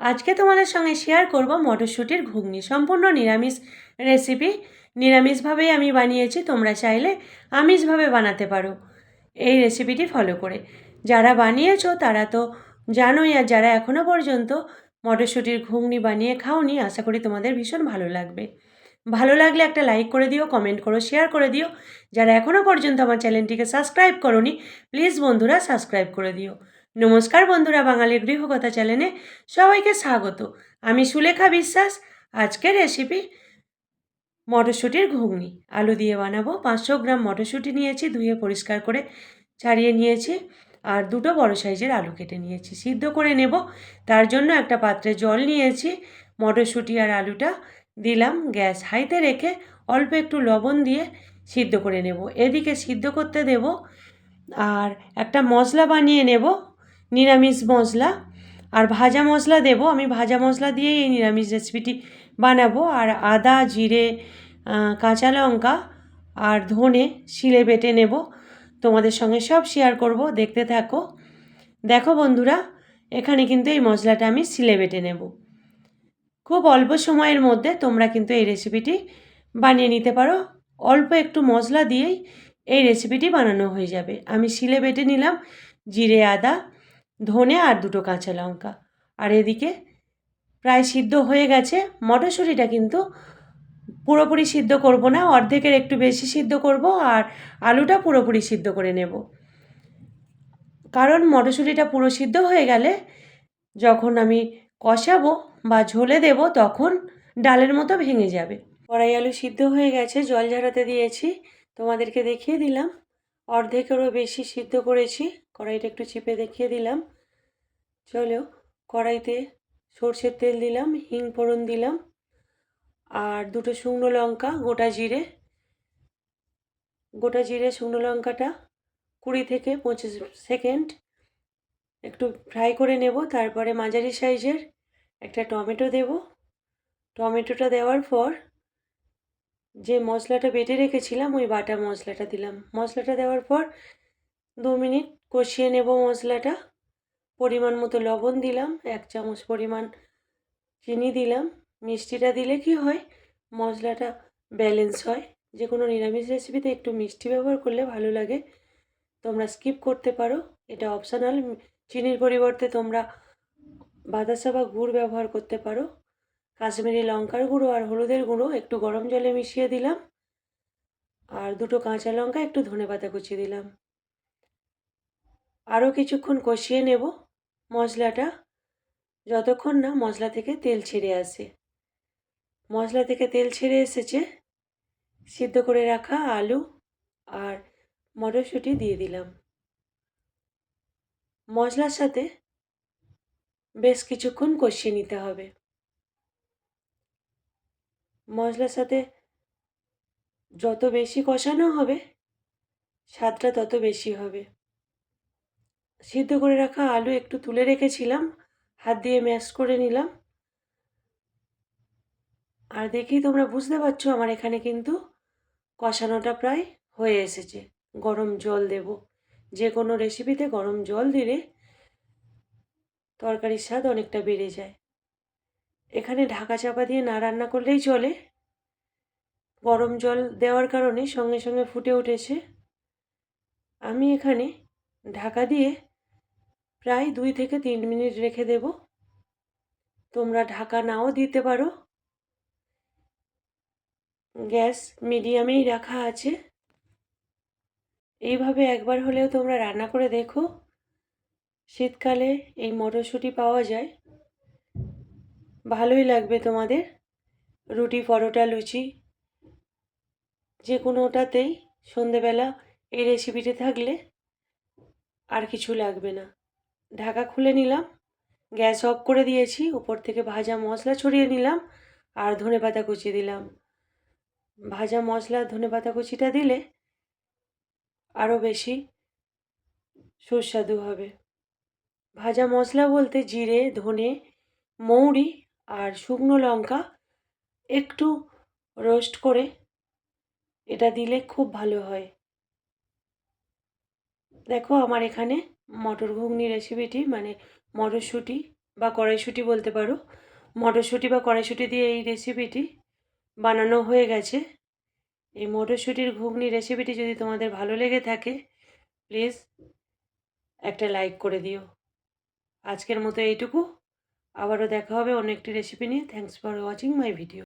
আজকে তোমাদের সঙ্গে শেয়ার করব মটরশুঁটির ঘুগনি সম্পূর্ণ নিরামিষ রেসিপি নিরামিষভাবেই আমি বানিয়েছি, তোমরা চাইলে আমিষভাবে বানাতে পারো। এই রেসিপিটি ফলো করে। যারা বানিয়েছো, তারা তো জানোই আর যারা এখনও পর্যন্ত মটরশুঁটির ঘুগনি বানিয়ে খাওনি, আশা করি তোমাদের ভীষণ ভালো লাগবে। ভালো লাগলে একটা লাইক করে দিও কমেন্ট করো শেয়ার করে দিও। যারা এখনও পর্যন্ত আমার চ্যানেলটিকে সাবস্ক্রাইব করনি প্লিজ বন্ধুরা সাবস্ক্রাইব করে দিও। নমস্কার বন্ধুরা বাঙালির গৃহকথা চ্যানেলে সবাইকে স্বাগত। আমি সুলেখা বিশ্বাস, আজকের রেসিপি মটরশুঁটির ঘুগনি। আলু দিয়ে বানাবো, পাঁচশো গ্রাম মটরশুঁটি নিয়েছি, ধুয়ে পরিষ্কার করে ছাড়িয়ে নিয়েছি আর দুটো বড় সাইজের আলু কেটে নিয়েছি। সিদ্ধ করে নেব, তার জন্য একটা পাত্রে জল নিয়েছি, মটরশুঁটি আর আলুটা দিলাম গ্যাস হাইতে রেখে অল্প একটু লবণ দিয়ে সিদ্ধ করে নেব। এদিকে সিদ্ধ করতে দেব আর একটা মশলা বানিয়ে নেব নিরামিষ মশলা আর ভাজা মশলা দেব। আমি ভাজা মশলা দিয়েই এই নিরামিষ রেসিপিটি বানাবো। আর আদা, জিরে কাঁচা লঙ্কা আর ধনে শিলে বেটে নেব। তোমাদের সঙ্গে সব শেয়ার করব। দেখতে থাকো। দেখো বন্ধুরা, এখানে কিন্তু এই মশলাটা আমি শিলে বেটে নেব। খুব অল্প সময়ের মধ্যে তোমরা কিন্তু এই রেসিপিটি বানিয়ে নিতে পারো। অল্প একটু মশলা দিয়েই এই রেসিপিটি বানানো হয়ে যাবে। আমি শিলে বেটে নিলাম জিরে, আদা ধনে আর দুটো কাঁচা লঙ্কা। আর এদিকে প্রায় সিদ্ধ হয়ে গেছে। মটরশুঁটিটা কিন্তু পুরোপুরি সিদ্ধ করব না, অর্ধেকের একটু বেশি সিদ্ধ করব আর আলুটা পুরোপুরি সিদ্ধ করে নেব। কারণ মটরশুঁটিটা পুরো সিদ্ধ হয়ে গেলে যখন আমি কষাবো বা ঝোলে দেব তখন ডালের মতো ভেঙে যাবে। কড়াই আলু সিদ্ধ হয়ে গেছে, জল ঝরাতে দিয়েছি। তোমাদেরকে দেখিয়ে দিলাম। অর্ধেকেরও বেশি সিদ্ধ করেছি। কড়াইটা একটু চিপে দেখিয়ে দিলাম। চলো, কড়াইতে সর্ষের তেল দিলাম, হিং ফোড়ন দিলাম আর দুটো শুকনো লঙ্কা, গোটা জিরে। গোটা জিরে, শুকনো লঙ্কাটা কুড়ি থেকে পঁচিশ সেকেন্ড একটু ফ্রাই করে নেব। তারপরে মাঝারি সাইজের একটা টমেটো দেব। টমেটোটা দেওয়ার পর যে মশলাটা বেটে রেখেছিলাম, ওই বাটা মশলাটা দিলাম। মশলাটা দেওয়ার পর দু মিনিট কষিয়ে নেব মশলাটা। পরিমাণ মতো লবণ দিলাম, এক চামচ পরিমাণ চিনি দিলাম। মিষ্টিটা দিলে কি হয়, মশলাটা ব্যালেন্স হয়। যে কোনো নিরামিষ রেসিপিতে একটু মিষ্টি ব্যবহার করলে ভালো লাগে। তোমরা স্কিপ করতে পারো। এটা অপশানাল চিনির পরিবর্তে তোমরা বাতাসা বা গুড় ব্যবহার করতে পারো। কাশ্মীরি লঙ্কার গুঁড়ো আর হলুদের গুঁড়ো, একটু গরম জলে মিশিয়ে দিলাম। আর দুটো কাঁচা লঙ্কা, একটু ধনে পাতা কুচি দিলাম। আরও কিছুক্ষণ কষিয়ে নেব মশলাটা, যতক্ষণ না মশলা থেকে তেল ছেড়ে আসে। মশলা থেকে তেল ছেড়ে এসেছে, সিদ্ধ করে রাখা আলু আর মটরশুঁটি দিয়ে দিলাম। মশলার সাথে বেশ কিছুক্ষণ কষিয়ে নিতে হবে। মশলার সাথে যত বেশি কষানো হবে, স্বাদটা তত বেশি হবে। সিদ্ধ করে রাখা আলু একটু তুলে রেখেছিলাম, হাত দিয়ে ম্যাশ করে নিলাম। আর দেখি তোমরা বুঝতে পারছ আমার এখানে কিন্তু কষানোটা প্রায় হয়ে এসেছে। গরম জল দেব। যে কোনো রেসিপিতে গরম জল দিলে তরকারির স্বাদ অনেকটা বেড়ে যায়। এখানে ঢাকা চাপা দিয়ে না রান্না করলেই চলে। গরম জল দেওয়ার কারণে সঙ্গে সঙ্গে ফুটে উঠেছে। আমি এখানে ঢাকা দিয়ে প্রায় দুই থেকে তিন মিনিট রেখে দেব। তোমরা ঢাকা নাও দিতে পারো। গ্যাস মিডিয়ামেই রাখা আছে। এইভাবে একবার হলেও তোমরা রান্না করে দেখো। শীতকালে এই মটরশুঁটি পাওয়া যায়। ভালোই লাগবে তোমাদের। রুটি, পরোটা, লুচি, যে কোনোটাতেই সন্ধেবেলা এই রেসিপিটি থাকলে আর কিছু লাগবে না। ঢাকা খুলে নিলাম, গ্যাস অফ করে দিয়েছি, উপর থেকে ভাজা মশলা ছড়িয়ে নিলাম আর ধনে পাতা কুচি দিলাম। ভাজা মশলা ধনে পাতা কুচিটা দিলে আরও বেশি সুস্বাদু হবে। ভাজা মশলা বলতে জিরে, ধনে, মৌরি আর শুকনো লঙ্কা একটু রোস্ট করে এটা দিলে খুব ভালো হয়। দেখো আমার এখানে মটর ঘুগনি রেসিপিটি মানে মটরশুঁটি বা কড়াইশুঁটি বলতে পারো, মটরশুঁটি বা কড়াইশুঁটি দিয়ে এই রেসিপিটি বানানো হয়ে গেছে। এই মটরশুঁটির ঘুগনি রেসিপিটি যদি তোমাদের ভালো লেগে থাকে প্লিজ একটা লাইক করে দিও। আজকের মতো এইটুকু। আবারও দেখা হবে অন্য একটি রেসিপি নিয়ে। Thanks for watching my video